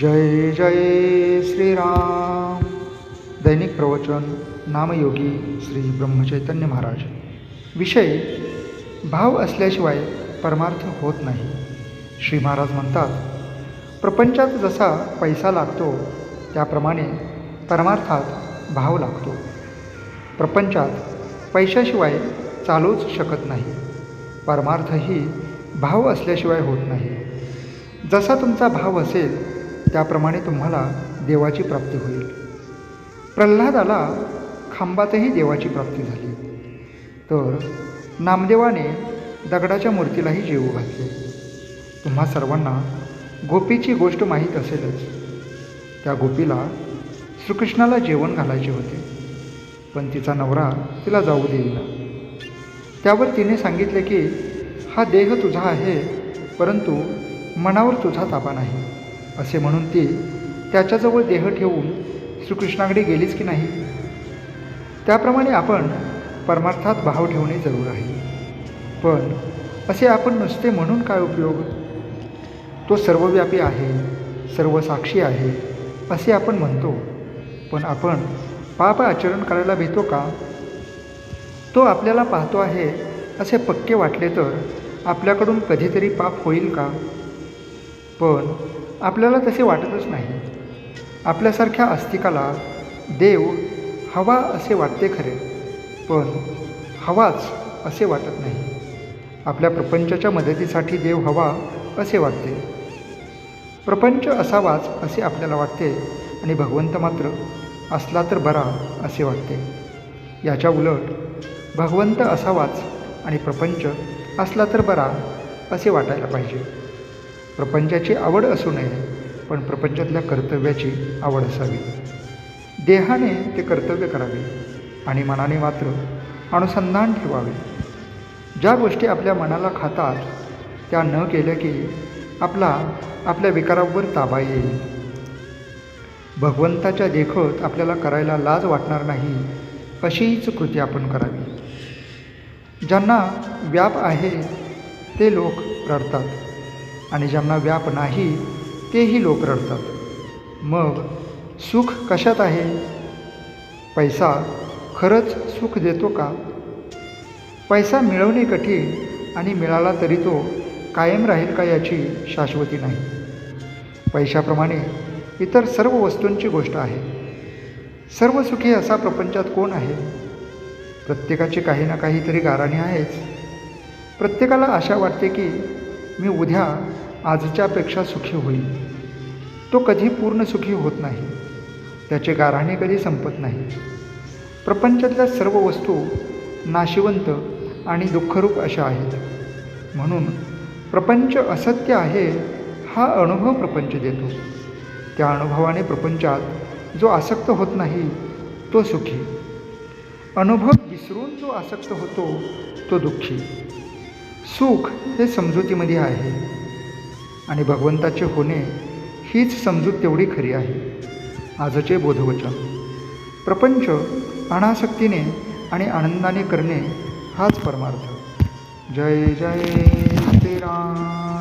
जय जय श्रीराम। दैनिक प्रवचन नामयोगी श्री ब्रह्मचैतन्य महाराज। विषय भाव असल्याशिवाय परमार्थ होत नाही. श्री महाराज म्हणतात प्रपंचात जसा पैसा लागतो त्याप्रमाणे परमार्थात भाव लागतो. प्रपंचात पैशाशिवाय चालूच शकत नाही. परमार्थही भाव असल्याशिवाय होत नाही. जसा तुमचा भाव असेल त्याप्रमाणे तुम्हाला देवाची प्राप्ती होईल. प्रल्हादाला खांबातही देवाची प्राप्ती झाली. तर नामदेवाने दगडाच्या मूर्तीलाही जेवू घातले. तुम्हा सर्वांना गोपीची गोष्ट माहीत असेलच. त्या गोपीला श्रीकृष्णाला जेवण घालायचे होते. पण तिचा नवरा तिला जाऊ देईना. त्यावर तिने सांगितले की हा देह तुझा आहे परंतु मनावर तुझा ताबा नाही. असे म्हणून ती त्याच्याजवळ देह ठेवून श्रीकृष्णाकडे गेलीच की नाही? त्याप्रमाणे आपण परमार्थात भाव ठेवणे जरूर आहे. पण असे आपण नुसते म्हणून काय उपयोग? तो सर्वव्यापी आहे सर्व साक्षी आहे असे आपण म्हणतो. पण आपण पाप आचरण करायला भेटतो का? तो आपल्याला पाहतो आहे असे पक्के वाटले तर आपल्याकडून कधीतरी पाप होईल का? पण आपल्याला तसे वाटतच नाही. आपल्यासारख्या अस्तिकाला देव हवा असे वाटते खरे पण हवाच असे वाटत नाही. आपल्या प्रपंचाच्या मदतीसाठी देव हवा असे वाटते. प्रपंच असावाच असे आपल्याला वाटते आणि भगवंत मात्र असला तर बरा असे वाटते. याच्या उलट भगवंत असावाच आणि प्रपंच असला तर बरा असे वाटायला पाहिजे. प्रपंचाची आवड असू नये पण प्रपंचातल्या कर्तव्याची आवड असावी. देहाने ते कर्तव्य करावे आणि मनाने मात्र अनुसंधान ठेवावे. ज्या गोष्टी आपल्या मनाला खातात त्या न केल्या की आपला आपल्या विकारावर ताबा येईल. भगवंताच्या देखत आपल्याला करायला लाज वाटणार नाही अशीच कृती आपण करावी. ज्यांना व्याप आहे ते लोक रडतात. आणि ज्यांना व्याप नाही तेही लोक रडतात. मग सुख कशात आहे? पैसा खरंच सुख देतो का? पैसा मिळवणे कठीण आणि मिळाला तरी तो कायम राहील का याची शाश्वती नाही. पैशाप्रमाणे इतर सर्व वस्तूंची गोष्ट आहे. सर्व सुखी असा प्रपंचात कोण आहे? प्रत्येकाची काही ना काहीतरी गाराणी आहेच. प्रत्येकाला आशा वाटते की मी उद्या आजच्यापेक्षा सुखी होईल तो कधी पूर्ण सुखी होत नाही. त्याचे गाराणे कधी संपत नाही. प्रपंचातल्या सर्व वस्तू नाशिवंत आणि दुःखरूप अशा आहेत. म्हणून प्रपंच असत्य आहे हा अनुभव प्रपंच देतो. त्या अनुभवाने प्रपंचात जो आसक्त होत नाही तो सुखी. अनुभव विसरून जो आसक्त होतो तो दुःखी. सुख हे समजुतीमध्ये आहे. आणि भगवंताचे होणे हीच समजूत तेवढी खरी आहे. आजचे बोधवचन. प्रपंच अनासक्तीने आणि आनंदाने करणे हाच परमार्थ. जय जय श्रीराम